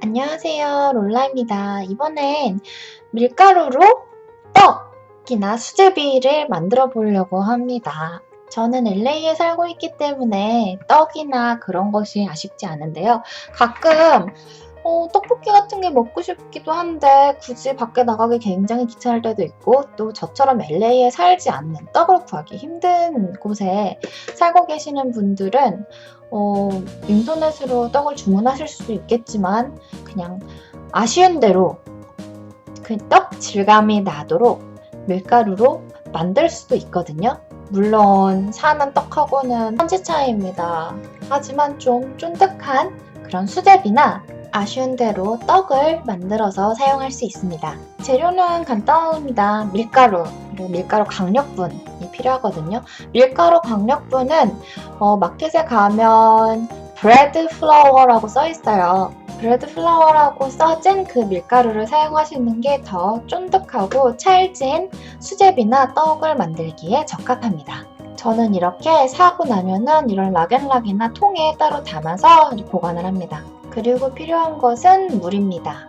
안녕하세요. 롤라입니다. 이번엔 밀가루로 떡이나 수제비를 만들어 보려고 합니다. 저는 LA에 살고 있기 때문에 떡이나 그런 것이 아쉽지 않은데요. 가끔 어, 떡볶이 같은 게 먹고 싶기도 한데 굳이 밖에 나가기 굉장히 귀찮을 때도 있고 또 저처럼 LA에 살지 않는 떡을 구하기 힘든 곳에 살고 계시는 분들은 어, 인터넷으로 떡을 주문하실 수도 있겠지만 그냥 아쉬운 대로 그 떡 질감이 나도록 밀가루로 만들 수도 있거든요. 물론 사는 떡하고는 천지 차이입니다. 하지만 좀 쫀득한 그런 수제비나 아쉬운 대로 떡을 만들어서 사용할 수 있습니다. 재료는 간단합니다. 밀가루, 그리고 밀가루 강력분이 필요하거든요. 밀가루 강력분은 어, 마켓에 가면 브레드 플라워라고 써 있어요. 브레드 플라워라고 써진 그 밀가루를 사용하시는 게 더 쫀득하고 찰진 수제비나 떡을 만들기에 적합합니다. 저는 이렇게 사고 나면은 이런 락앤락이나 통에 따로 담아서 보관을 합니다. 그리고 필요한 것은 물입니다.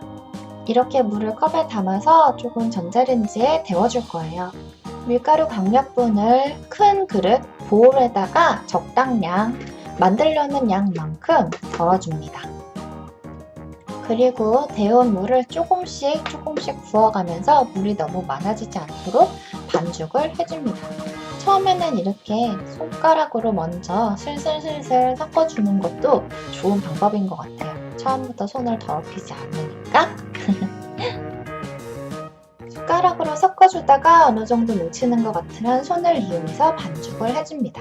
이렇게 물을 컵에 담아서 조금 전자레인지에 데워줄 거예요. 밀가루 강력분을 큰 그릇 보울에다가 적당량 만들려는 양만큼 덜어줍니다. 그리고 데운 물을 조금씩 조금씩 부어가면서 물이 너무 많아지지 않도록 반죽을 해줍니다. 처음에는 이렇게 손가락으로 먼저 슬슬슬슬 섞어주는 것도 좋은 방법인 것 같아요. 처음부터 손을 더럽히지 않으니까. 숟가락으로 섞어주다가 어느 정도 뭉치는 것 같으면 손을 이용해서 반죽을 해줍니다.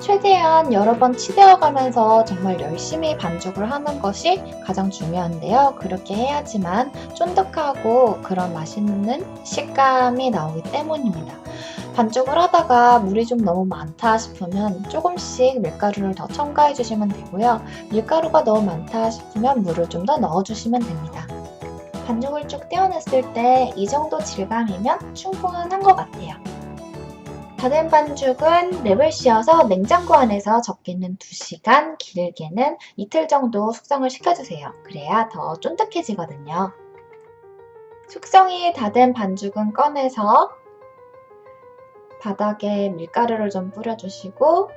최대한 여러 번 치대어가면서 정말 열심히 반죽을 하는 것이 가장 중요한데요. 그렇게 해야지만 쫀득하고 그런 맛있는 식감이 나오기 때문입니다. 반죽을 하다가 물이 좀 너무 많다 싶으면 조금씩 밀가루를 더 첨가해 주시면 되고요. 밀가루가 너무 많다 싶으면 물을 좀 더 넣어 주시면 됩니다. 반죽을 쭉 떼어냈을 때 이 정도 질감이면 충분한 것 같아요. 다된 반죽은 랩을 씌워서 냉장고 안에서 적게는 2시간, 길게는 이틀 정도 숙성을 시켜주세요. 그래야 더 쫀득해지거든요. 숙성이 다 된 반죽은 꺼내서 바닥에 밀가루를 좀 뿌려주시고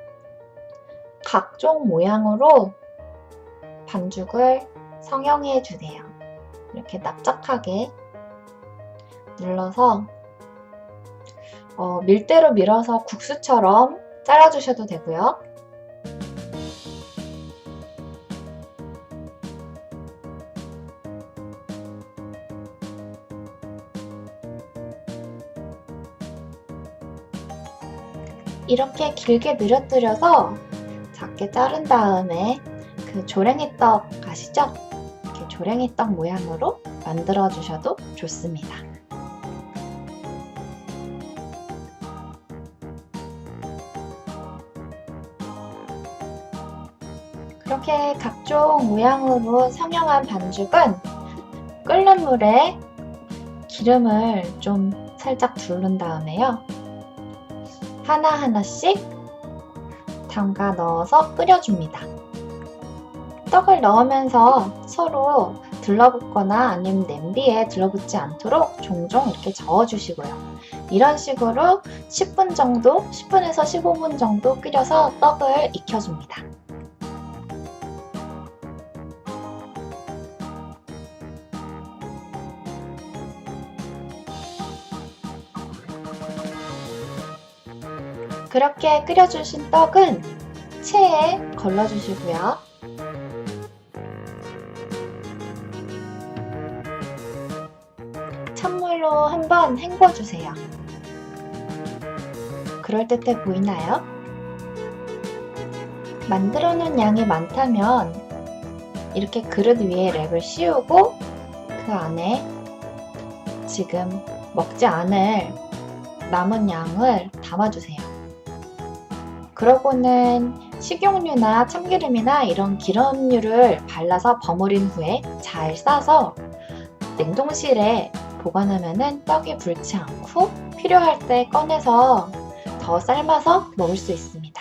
각종 모양으로 반죽을 성형해 주세요. 이렇게 납작하게 눌러서 어, 밀대로 밀어서 국수처럼 잘라주셔도 되고요. 이렇게 길게 늘어뜨려서 작게 자른 다음에 그 조랭이 떡 아시죠? 이렇게 조랭이 떡 모양으로 만들어 주셔도 좋습니다. 그렇게 각종 모양으로 성형한 반죽은 끓는 물에 기름을 좀 살짝 두른 다음에요. 하나하나씩 담가 넣어서 끓여줍니다. 떡을 넣으면서 서로 들러붙거나 아니면 냄비에 들러붙지 않도록 종종 이렇게 저어주시고요. 이런 식으로 10분 정도, 10분에서 15분 정도 끓여서 떡을 익혀줍니다. 그렇게 끓여주신 떡은 체에 걸러주시고요. 찬물로 한번 헹궈주세요. 그럴듯해 보이나요? 만들어 놓은 양이 많다면 이렇게 그릇 위에 랩을 씌우고 그 안에 지금 먹지 않을 남은 양을 담아주세요. 그러고는 식용유나 참기름이나 이런 기름류를 발라서 버무린 후에 잘 싸서 냉동실에 보관하면 떡이 불지 않고 필요할 때 꺼내서 더 삶아서 먹을 수 있습니다.